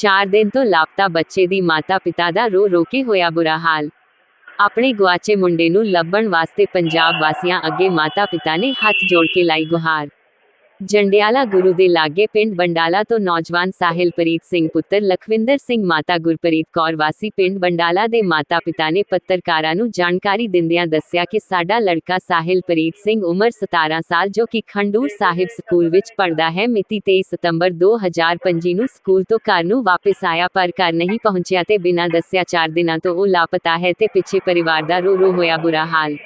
4 ਦਿਨ ਤੋਂ ਲਾਪਤਾ ਬੱਚੇ ਦੀ ਮਾਤਾ-ਪਿਤਾ ਦਾ ਰੋ ਰੋ ਕੇ ਹੋਇਆ ਬੁਰਾ ਹਾਲ। ਆਪਣੇ ਗੁਆਚੇ ਮੁੰਡੇ ਨੂੰ ਲੱਭਣ ਵਾਸਤੇ ਪੰਜਾਬ ਵਾਸੀਆਂ ਅੱਗੇ ਮਾਤਾ-ਪਿਤਾ ਨੇ ਹੱਥ ਜੋੜ ਕੇ ਲਾਈ ਗੁਹਾਰ। ਜੰਡਿਆਲਾ ਗੁਰੂ ਦੇ ਲਾਗੇ ਪਿੰਡ ਬੰਡਾਲਾ ਤੋਂ ਨੌਜਵਾਨ ਸਾਹਿਲਪ੍ਰੀਤ ਸਿੰਘ ਪੁੱਤਰ ਲਖਵਿੰਦਰ ਸਿੰਘ ਮਾਤਾ ਗੁਰਪ੍ਰੀਤ ਕੌਰ ਵਾਸੀ ਪਿੰਡ ਬੰਡਾਲਾ ਦੇ ਮਾਤਾ-ਪਿਤਾ ਨੇ ਪੱਤਰਕਾਰਾਂ ਨੂੰ ਜਾਣਕਾਰੀ ਦਿੰਦਿਆਂ ਦੱਸਿਆ ਕਿ ਸਾਡਾ ਲੜਕਾ ਸਾਹਿਲਪ੍ਰੀਤ ਸਿੰਘ ਉਮਰ 17 ਸਾਲ ਜੋ ਕਿ ਖੰਡੂਰ ਸਾਹਿਬ ਸਕੂਲ ਵਿੱਚ ਪੜ੍ਹਦਾ ਹੈ, ਮਿਤੀ 23 ਸਤੰਬਰ 2025 ਨੂੰ ਸਕੂਲ ਤੋਂ ਘਰ ਨੂੰ ਵਾਪਸ ਆਇਆ ਪਰ ਘਰ ਨਹੀਂ ਪਹੁੰਚਿਆ ਤੇ ਬਿਨਾਂ ਦੱਸਿਆ 4 ਦਿਨਾਂ ਤੋਂ ਉਹ ਲਾਪਤਾ ਹੈ ਤੇ ਪਿੱਛੇ ਪਰਿਵਾਰ ਦਾ ਰੋ ਰੋ ਹੋਇਆ ਬੁਰਾ ਹਾਲ।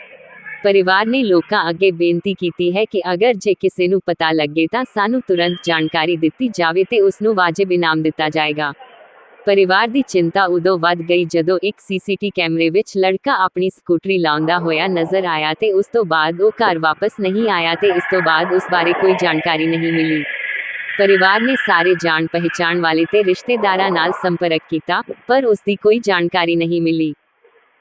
ਪਰਿਵਾਰ ਨੇ ਲੋਕਾਂ ਅੱਗੇ ਬੇਨਤੀ ਕੀਤੀ ਹੈ ਕਿ ਅਗਰ ਜੇ ਕਿਸੇ ਨੂੰ ਪਤਾ ਲੱਗੇ ਤਾਂ ਸਾਨੂੰ ਤੁਰੰਤ ਜਾਣਕਾਰੀ ਦਿੱਤੀ ਜਾਵੇ ਤੇ ਉਸ ਨੂੰ ਵਾਜਿਬ ਇਨਾਮ ਦਿੱਤਾ ਜਾਏਗਾ। ਪਰਿਵਾਰ ਦੀ ਚਿੰਤਾ ਉਦੋਂ ਵੱਧ ਗਈ ਜਦੋਂ ਇੱਕ ਸੀਸੀਟੀ ਕੈਮਰੇ ਵਿੱਚ ਲੜਕਾ ਆਪਣੀ ਸਕੂਟਰੀ ਲਾਉਂਦਾ ਹੋਇਆ ਨਜ਼ਰ ਆਇਆ ਤੇ ਉਸ ਤੋਂ ਬਾਅਦ ਉਹ ਘਰ ਵਾਪਸ ਨਹੀਂ ਆਇਆ ਤੇ ਇਸ ਤੋਂ ਬਾਅਦ ਉਸ ਬਾਰੇ ਕੋਈ ਜਾਣਕਾਰੀ ਨਹੀਂ ਮਿਲੀ। ਪਰਿਵਾਰ ਨੇ ਸਾਰੇ ਜਾਣ ਪਹਿਚਾਣ ਵਾਲੇ ਤੇ ਰਿਸ਼ਤੇਦਾਰਾਂ ਨਾਲ ਸੰਪਰਕ ਕੀਤਾ, ਪਰ ਉਸ ਦੀ ਕੋਈ ਜਾਣਕਾਰੀ ਨਹੀਂ ਮਿਲੀ।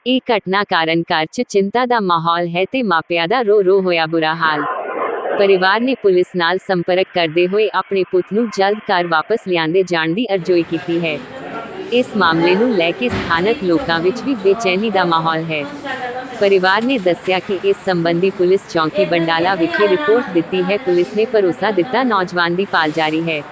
ਇਹ ਘਟਨਾ ਕਾਰਨ ਘਰ 'ਚ ਚਿੰਤਾ ਦਾ ਮਾਹੌਲ ਹੈ ਤੇ ਮਾਪਿਆਂ ਦਾ ਰੋ ਰੋ ਹੋਇਆ ਬੁਰਾ ਹਾਲ। ਪਰਿਵਾਰ ਨੇ ਪੁਲਿਸ ਨਾਲ ਸੰਪਰਕ ਕਰਦੇ ਹੋਏ ਆਪਣੇ ਪੁੱਤ ਨੂੰ ਜਲਦ ਘਰ ਵਾਪਸ ਲਿਆਂਦੇ ਜਾਣ ਦੀ ਅਰਜ਼ੋਈ ਕੀਤੀ ਹੈ। ਇਸ ਮਾਮਲੇ ਨੂੰ ਲੈ ਕੇ ਸਥਾਨਕ ਲੋਕਾਂ ਵਿੱਚ ਵੀ ਬੇਚੈਨੀ ਦਾ ਮਾਹੌਲ ਹੈ। ਪਰਿਵਾਰ ਨੇ ਦੱਸਿਆ ਕਿ ਇਸ ਸੰਬੰਧੀ ਪੁਲਿਸ ਚੌਂਕੀ ਬੰਡਾਲਾ ਵਿਖੇ ਰਿਪੋਰਟ ਦਿੱਤੀ ਹੈ। ਪੁਲਿਸ ਨੇ ਭਰੋਸਾ ਦਿੱਤਾ, ਨੌਜਵਾਨ ਦੀ ਪਾਲ ਜਾਰੀ ਹੈ।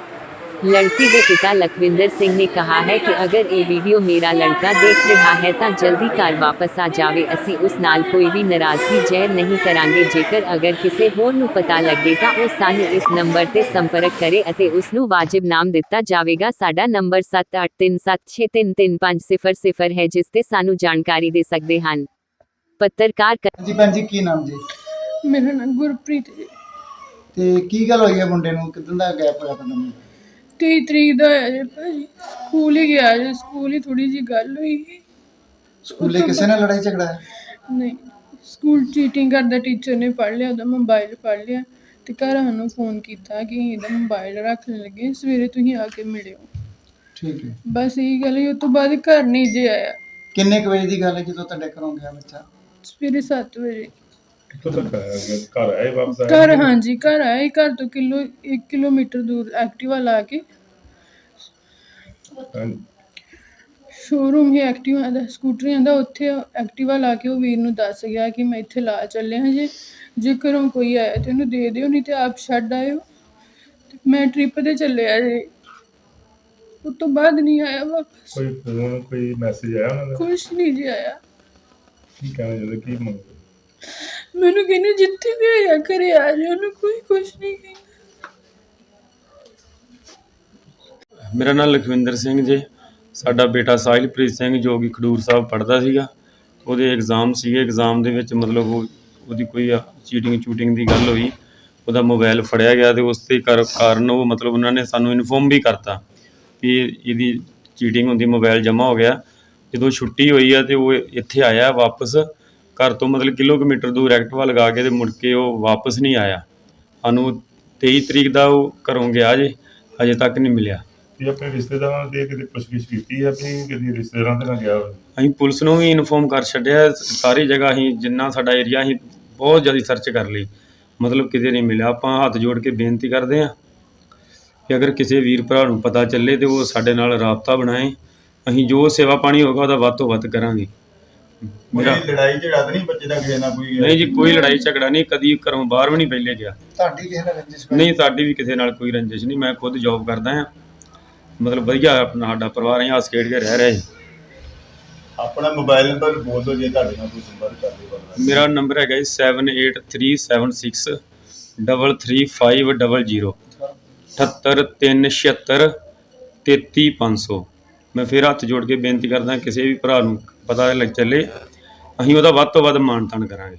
ਲੜਕੀ ਦੇ ਪਿਤਾ ਲਖਵਿੰਦਰ ਸਿੰਘ ਨੇ ਕਹਾ ਹੈ ਕਿ ਅਗਰ ਇਹ ਵੀਡੀਓ ਮੇਰਾ ਲੜਕਾ ਦੇਖ ਰਿਹਾ ਹੈ ਤਾਂ ਜਲਦੀ ਘਰ ਵਾਪਸ ਆ ਜਾਵੇ ਅਸੀਂ ਉਸ ਨਾਲ ਕੋਈ ਵੀ ਨਾਰਾਜ਼ਗੀ ਜ਼ਾਹਿਰ ਨਹੀਂ ਕਰਾਂਗੇ ਜੇਕਰ ਅਗਰ ਕਿਸੇ ਹੋਰ ਨੂੰ ਪਤਾ ਲੱਗੇ ਤਾਂ ਉਹ ਸਾਨੂੰ ਇਸ ਨੰਬਰ ਤੇ ਸੰਪਰਕ ਕਰੇ ਅਤੇ ਉਸ ਨੂੰ ਵਾਜਿਬ ਨਾਮ ਦਿੱਤਾ ਜਾਵੇਗਾ ਸਾਡਾ ਨੰਬਰ 7837633500 ਹੈ ਜਿਸ ਤੇ ਸਾਨੂੰ ਜਾਣਕਾਰੀ ਦੇ ਸਕਦੇ ਹਨ ਪੱਤਰਕਾਰ ਹਾਂਜੀ ਭੈਣ ਜੀ ਕੀ ਨਾਮ ਜੀ ਮੇਰਾ ਨਾਮ ਗੁਰਪ੍ਰੀਤ ਜੀ ਤੇ ਕੀ ਗੱਲ ਹੋਈ ਹੈ ਮੁੰਡੇ ਨੂੰ ਕਿਦਾਂ ਦਾ ਗੈਪ ਹੋਇਆ ਤੁਹਾਨੂੰ 23 ਤਰੀਕ ਦਾ ਹੋਇਆ ਜੀ ਭਾਜੀ। ਸਕੂਲ ਹੀ ਗਿਆ ਜੀ ਸਕੂਲ ਹੀ ਥੋੜੀ ਜੀ ਗੱਲ ਹੋਈ। ਸੀ। ਸਕੂਲੇ ਕਿਸੇ ਨਾਲ ਲੜਾਈ ਝਗੜਾ ਹੈ? ਨਹੀਂ ਸਕੂਲ ਚੀਟਿੰਗ ਕਰਦਾ ਟੀਚਰ ਨੇ ਫੜ ਲਿਆ ਉਹਦਾ ਮੋਬਾਈਲ ਫੜ ਲਿਆ। ਤੇ ਘਰ ਸਾਨੂੰ ਫੋਨ ਕੀਤਾ ਕਿ ਇਹਦਾ ਮੋਬਾਈਲ ਰੱਖਣ ਲੱਗੇ ਸਵੇਰੇ ਤੁਸੀਂ ਆ ਕੇ ਮਿਲਿਓ। ਠੀਕ ਹੈ। ਬਸ ਇਹ ਗੱਲ ਹੀ ਉਸ ਤੋਂ ਬਾਅਦ ਘਰ ਨਹੀਂ ਜੇ ਆਇਆ। ਕਿੰਨੇ ਕੁ ਵਜੇ ਦੀ ਗੱਲ ਹੈ ਜਦੋਂ ਤੁਹਾਡੇ ਘਰੋਂ ਗਿਆ ਬੱਚਾ? ਸਵੇਰੇ 7 ਵਜੇ। ਕਿੱਥੋਂ ਤੱਕ ਆਇਆ ਗਿਆ? ਘਰ ਆਏ ਵਾਪਸ ਆਏ ਘਰ ਹਾਂਜੀ ਘਰ ਤੋਂ ਕਿਲੋ 1 ਕਿਲੋਮੀਟਰ ਦੂਰ ਐਕਟਿਵਾ ਲਾ ਕੇ। ਹਾਂਜੀ। ਸ਼ੋਰੂਮ ਹੀ ਐਕਟਿਵਾ ਦਾ ਸਕੂਟਰੀਆਂ ਦਾ ਉੱਥੇ ਐਕਟਿਵਾ ਲਾ ਕੇ ਉਹ ਵੀਰ ਨੂੰ ਦੱਸ ਗਿਆ ਕਿ ਮੈਂ ਇੱਥੇ ਲਾ ਚੱਲਿਆ ਜੇ ਜੇ ਘਰੋਂ ਕੋਈ ਆਇਆ ਤੇ ਉਹਨੂੰ ਦੇ ਦਿਓ ਨਹੀਂ ਤੇ ਆਪ ਛੱਡ ਆਇਓ। ਤੇ ਮੈਂ ਟ੍ਰਿਪ ਤੇ ਚੱਲਿਆ ਜੇ। ਉਸ ਤੋਂ ਬਾਅਦ ਨਹੀਂ ਆਇਆ ਵਾਪਸ। ਕੋਈ ਫੋਨ ਕੋਈ ਮੈਸੇਜ ਆਇਆ ਉਹਨਾਂ ਦਾ? ਕੁਛ ਨਹੀਂ ਜੀ ਆਇਆ। ਕੀ ਕਹਿਣਾ ਚਾਹੁੰਦੇ ਕੀ ਮੰਗਦੇ? ਮੈਨੂੰ ਕਹਿੰਦੇ ਜਿੱਥੇ ਵੀ ਹੋਇਆ ਘਰੇ ਆ ਜਾ ਉਹਨੂੰ ਕੋਈ ਕੁਛ ਨਹੀਂ ਕਹਿੰਦਾ। ਮੇਰਾ ਨਾਮ ਲਖਵਿੰਦਰ ਸਿੰਘ ਜੀ। ਸਾਡਾ ਬੇਟਾ ਸਾਹਿਲਪ੍ਰੀਤ ਸਿੰਘ ਜੋ ਕਿ ਖਡੂਰ ਸਾਹਿਬ ਪੜ੍ਹਦਾ ਸੀਗਾ, ਉਹਦੇ ਐਗਜ਼ਾਮ ਸੀਗੇ। ਐਗਜ਼ਾਮ ਦੇ ਵਿੱਚ ਮਤਲਬ ਉਹ, ਉਹਦੀ ਕੋਈ ਚੀਟਿੰਗ ਚੂਟਿੰਗ ਦੀ ਗੱਲ ਹੋਈ। ਉਹਦਾ ਮੋਬਾਈਲ ਫੜਿਆ ਗਿਆ ਤੇ ਉਸ ਤੇ ਕਰ- ਕਾਰਨ ਉਹ ਮਤਲਬ ਉਹਨਾਂ ਨੇ ਸਾਨੂੰ ਇਨਫੋਰਮ ਵੀ ਕਰਤਾ ਕਿ ਇਹਦੀ ਚੀਟਿੰਗ ਹੁੰਦੀ ਮੋਬਾਈਲ ਜਮ੍ਹਾਂ ਹੋ ਗਿਆ। ਜਦੋਂ ਛੁੱਟੀ ਹੋਈ ਆ ਤੇ ਉਹ ਇੱਥੇ ਆਇਆ ਵਾਪਸ ਘਰ ਤੋਂ ਮਤਲਬ ਕਿਲੋਮੀਟਰ ਦੂਰ ਐਕਟਿਵਾ ਲਗਾ ਕੇ ਤੇ ਮੁੜ ਕੇ ਉਹ ਵਾਪਸ ਨਹੀਂ ਆਇਆ। ਸਾਨੂੰ 23 ਤਰੀਕ ਦਾ ਉਹ ਘਰੋਂ ਗਿਆ ਜੇ ਅਜੇ ਤੱਕ ਨਹੀਂ ਮਿਲਿਆ। ਕੀ ਆਪਣੇ ਰਿਸ਼ਤੇਦਾਰਾਂ ਦੇ ਕਿਤੇ ਪੁੱਛਗਿੱਛ ਕੀਤੀ ਹੈ ਵੀ ਕਿਤੇ ਰਿਸ਼ਤੇਦਾਰਾਂ ਦੇ ਨਾਲ ਗਿਆ ਹੋਵੇ? ਅਸੀਂ ਪੁਲਿਸ ਨੂੰ ਵੀ ਇਨਫੋਰਮ ਕਰ ਛੱਡਿਆ ਸਾਰੀ ਜਗ੍ਹਾ ਅਸੀਂ ਜਿੰਨਾ ਸਾਡਾ ਏਰੀਆ ਅਸੀਂ ਬਹੁਤ ਜ਼ਿਆਦਾ ਸਰਚ ਕਰ ਲਈ। ਮਤਲਬ ਕਿਤੇ ਨਹੀਂ ਮਿਲਿਆ ਆਪਾਂ ਹੱਥ ਜੋੜ ਕੇ ਬੇਨਤੀ ਕਰਦੇ ਹਾਂ ਕਿ ਅਗਰ ਕਿਸੇ ਵੀਰ ਭਰਾ ਨੂੰ ਪਤਾ ਚੱਲੇ ਤੇ ਉਹ ਸਾਡੇ ਨਾਲ ਰਾਬਤਾ ਬਣਾਏ। ਅਸੀਂ ਜੋ ਸੇਵਾ ਪਾਣੀ ਹੋਗਾ ਉਹਦਾ ਵੱਧ ਤੋਂ ਵੱਧ ਕਰਾਂਗੇ। ਮੇਰਾ ਕੋਈ ਲੜਾਈ ਝਗੜਾ ਤਾਂ ਨਹੀਂ ਬੱਚੇ ਦਾ ਕਿਸੇ ਨਾਲ ਕੋਈ ਨਹੀਂ ਜੀ ਕੋਈ ਲੜਾਈ ਝਗੜਾ ਨਹੀਂ ਕਦੀ ਘਰੋਂ ਬਾਹਰ ਵੀ ਨਹੀਂ ਪਹਿਲੇ ਗਿਆ ਤੁਹਾਡੀ ਕਿਸੇ ਨਾਲ ਰੰਜਿਸ਼ ਹੋਈ? ਨਹੀਂ ਸਾਡੀ ਵੀ ਕਿਸੇ ਨਾਲ ਕੋਈ ਰੰਜਿਸ਼ ਨਹੀਂ ਮੈਂ ਖੁਦ ਜੌਬ ਕਰਦਾ ਹਾਂ। ਮਤਲਬ ਵਧੀਆ ਆਪਣਾ ਸਾਡਾ ਪਰਿਵਾਰ ਅਸੀਂ ਹੱਸ ਖੇਡ ਕੇ ਰਹਿ ਰਹੇ ਆਪਣਾ ਮੋਬਾਈਲ ਨੰਬਰ ਬੋਲ ਦਿਓ ਜੇ ਤੁਹਾਡੇ ਨਾਲ ਕੋਈ ਸੰਪਰਕ ਕਰਦੇ ਬੰਦਾ। ਮੇਰਾ ਨੰਬਰ ਹੈਗਾ ਜੀ 7837633500 78376 33500 ਮੈਂ ਫਿਰ ਹੱਥ ਜੋੜ ਕੇ ਬੇਨਤੀ ਕਰਦਾ ਕਿਸੇ ਵੀ ਭਰਾ ਨੂੰ ਪਤਾ ਲੱਗ ਚੱਲੇ, ਅਸੀਂ ਉਹਦਾ ਵੱਧ ਤੋਂ ਵੱਧ ਮਾਣ ਤਾਣ ਕਰਾਂਗੇ।